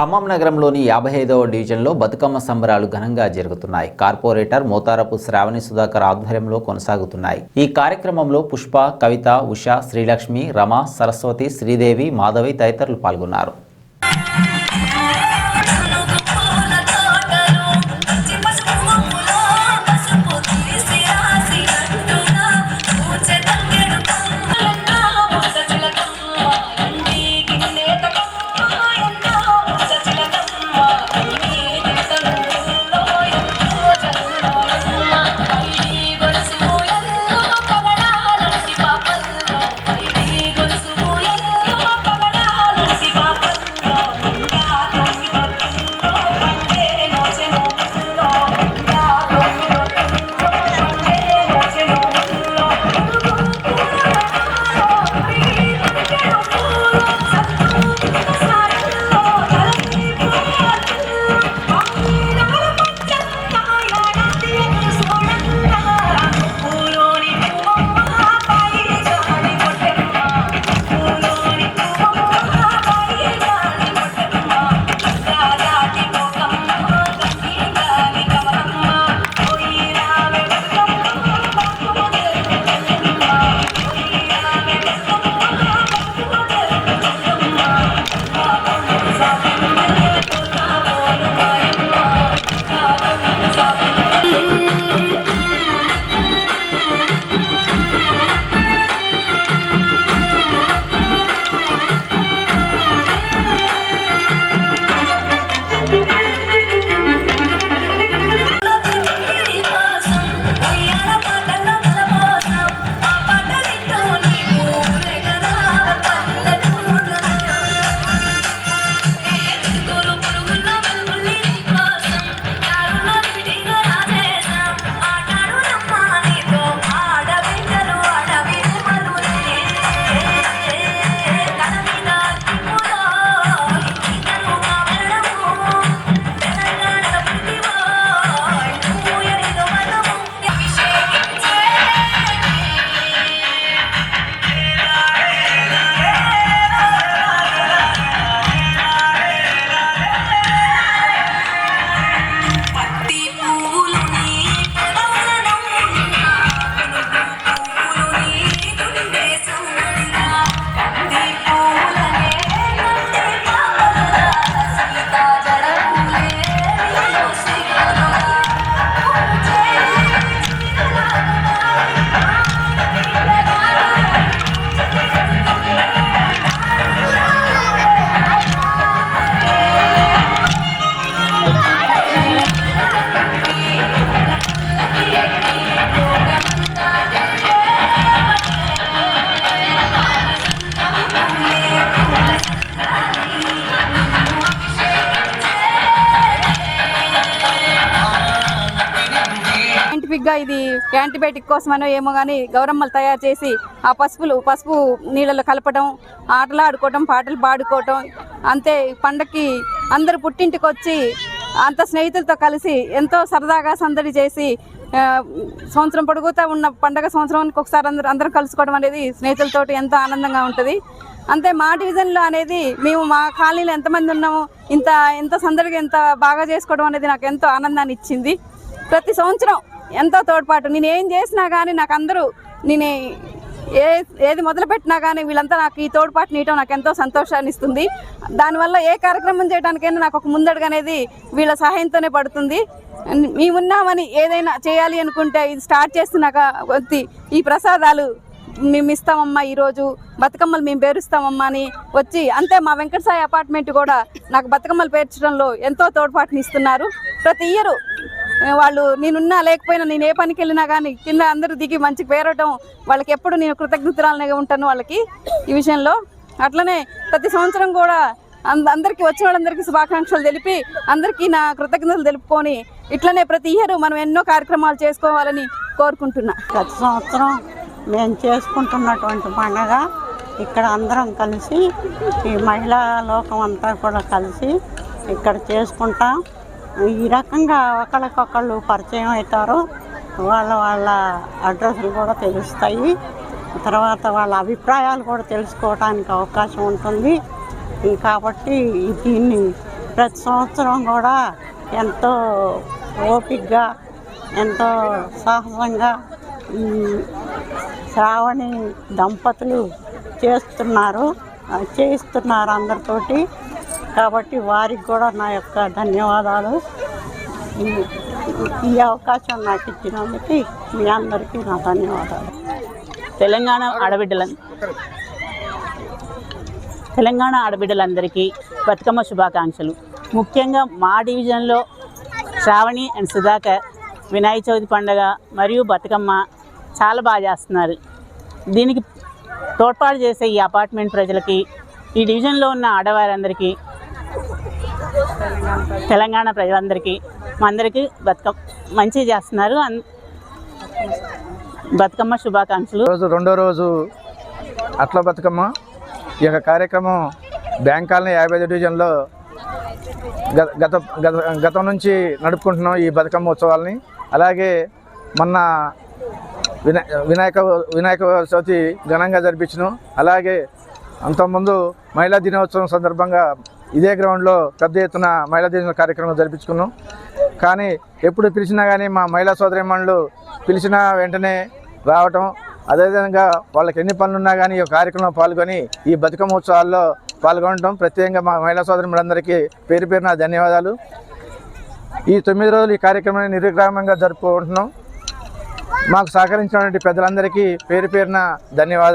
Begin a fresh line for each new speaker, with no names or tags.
ఖమ్మం నగరంలోని యాభై ఐదవ డివిజన్లో బతుకమ్మ సంబరాలు ఘనంగా జరుగుతున్నాయి. కార్పొరేటర్ మోతారపు శ్రావణి సుధాకర్ ఆధ్వర్యంలో కొనసాగుతున్నాయి. ఈ కార్యక్రమంలో పుష్ప కవిత ఉష శ్రీలక్ష్మి రమ సరస్వతి శ్రీదేవి మాధవి తదితరులు పాల్గొన్నారు.
సైంటిఫిక్గా ఇది యాంటీబయాటిక్ కోసమనో ఏమో కానీ గౌరమ్మలు తయారు చేసి ఆ పసుపులు పసుపు నీళ్ళలో కలపడం ఆటలు ఆడుకోవటం పాటలు పాడుకోవటం అంతే పండక్కి అందరు పుట్టింటికి వచ్చి అంత స్నేహితులతో కలిసి ఎంతో సరదాగా సందడి చేసి సంవత్సరం పొడుగుతా ఉన్న పండగ సంవత్సరానికి ఒకసారి అందరూ అందరం కలుసుకోవడం అనేది స్నేహితులతోటి ఎంతో ఆనందంగా ఉంటుంది. అంతే మా డివిజన్లో అనేది మేము మా కాలనీలో ఎంతమంది ఉన్నామో ఇంత ఎంత సందడిగా ఎంత బాగా చేసుకోవడం అనేది నాకు ఎంతో ఆనందాన్ని ఇచ్చింది. ప్రతి సంవత్సరం ఎంతో తోడ్పాటు. నేను ఏం చేసినా కానీ నాకు అందరూ నేను ఏ ఏది మొదలుపెట్టినా కానీ వీళ్ళంతా నాకు ఈ తోడ్పాటు నీయటం నాకు ఎంతో సంతోషాన్ని ఇస్తుంది. దానివల్ల ఏ కార్యక్రమం చేయడానికైనా నాకు ఒక ముందడుగు అనేది వీళ్ళ సహాయంతోనే పడుతుంది. మేమున్నామని ఏదైనా చేయాలి అనుకుంటే ఇది స్టార్ట్ చేస్తున్నాక కొద్ది ఈ ప్రసాదాలు మేము ఇస్తామమ్మా ఈరోజు బతుకమ్మలు మేము పేరుస్తామమ్మా అని వచ్చి అంతే మా వెంకటసాయి అపార్ట్మెంట్ కూడా నాకు బతుకమ్మలు పేర్చడంలో ఎంతో తోడ్పాటుని ఇస్తున్నారు. ప్రతి ఇయర్ వాళ్ళు నేనున్నా లేకపోయినా నేను ఏ పనికి వెళ్ళినా కానీ కింద అందరూ దిగి మంచి పేరటం వాళ్ళకి ఎప్పుడు నేను కృతజ్ఞతరాలనే ఉంటాను వాళ్ళకి ఈ విషయంలో. అట్లనే ప్రతి సంవత్సరం కూడా అంద అందరికీ వచ్చిన వాళ్ళందరికీ శుభాకాంక్షలు తెలిపి అందరికీ నా కృతజ్ఞతలు తెలుపుకొని ఇట్లనే ప్రతి ఇయర్ మనం ఎన్నో కార్యక్రమాలు చేసుకోవాలని కోరుకుంటున్నా.
ప్రతి సంవత్సరం మేము చేసుకుంటున్నటువంటి పండగ ఇక్కడ అందరం కలిసి ఈ మహిళా లోకం అంతా కూడా కలిసి ఇక్కడ చేసుకుంటాం. ఈ రకంగా ఒకళ్ళకొకళ్ళు పరిచయం అవుతారు. వాళ్ళ వాళ్ళ అడ్రస్లు కూడా తెలుస్తాయి. తర్వాత వాళ్ళ అభిప్రాయాలు కూడా తెలుసుకోవడానికి అవకాశం ఉంటుంది. కాబట్టి దీన్ని ప్రతి సంవత్సరం కూడా ఎంతో ఓపిక్గా ఎంతో సాహసంగా ఈ శ్రావణి దంపతులు చేస్తున్నారు చేయిస్తున్నారు అందరితోటి. కాబట్టి వారికి కూడా నా యొక్క ధన్యవాదాలు. ఈ- అవకాశం నాకు ఇచ్చినందుకు మీ అందరికీ నా ధన్యవాదాలు.
తెలంగాణ ఆడబిడ్డల తెలంగాణ ఆడబిడ్డలందరికీ బతుకమ్మ శుభాకాంక్షలు. ముఖ్యంగా మా డివిజన్లో శ్రావణి అండ్ సుధాకర్ వినాయక చవితి పండుగ మరియు బతుకమ్మ చాలా బాగా చేస్తున్నారు. దీనికి తోడ్పాటు చేసే ఈ అపార్ట్మెంట్ ప్రజలకి ఈ డివిజన్లో ఉన్న ఆడవారందరికీ తెలంగాణ ప్రజలందరికీ మా అందరికీ బతుకమ్మ మంచి చేస్తున్నారు. అన్- బతుకమ్మ శుభాకాంక్షలు.
రోజు రెండో రోజు అట్ల బతుకమ్మ. ఈ యొక్క కార్యక్రమం బ్యాంక్ కాలనీ యాభై ఐదు డివిజన్లో గత గత గత గతం నుంచి నడుపుకుంటున్నాం ఈ బతుకమ్మ ఉత్సవాలని. అలాగే మొన్న వినాయక వినాయక చవితి ఘనంగా జరిపించినాం. అలాగే అంతకుముందు మహిళా దినోత్సవం సందర్భంగా ఇదే గ్రౌండ్లో పెద్ద ఎత్తున మహిళా దినోత్సవ కార్యక్రమం జరిపించుకున్నాం. కానీ ఎప్పుడు పిలిచినా కానీ మా మహిళా సోదరిమణులు పిలిచిన వెంటనే రావటం అదేవిధంగా వాళ్ళకి ఎన్ని పనులున్నా కానీ ఈ కార్యక్రమంలో పాల్గొని ఈ బతుకమ్మ ఉత్సవాల్లో పాల్గొనడం ప్రత్యేకంగా మా మహిళా సోదరిమలందరికీ పేరు పేరున ధన్యవాదాలు. ఈ తొమ్మిది రోజులు ఈ కార్యక్రమాన్ని నిర్విగ్రామంగా జరుపుకుంటున్నాం. మాకు సహకరించినటువంటి పెద్దలందరికీ పేరు పేరున ధన్యవాదాలు.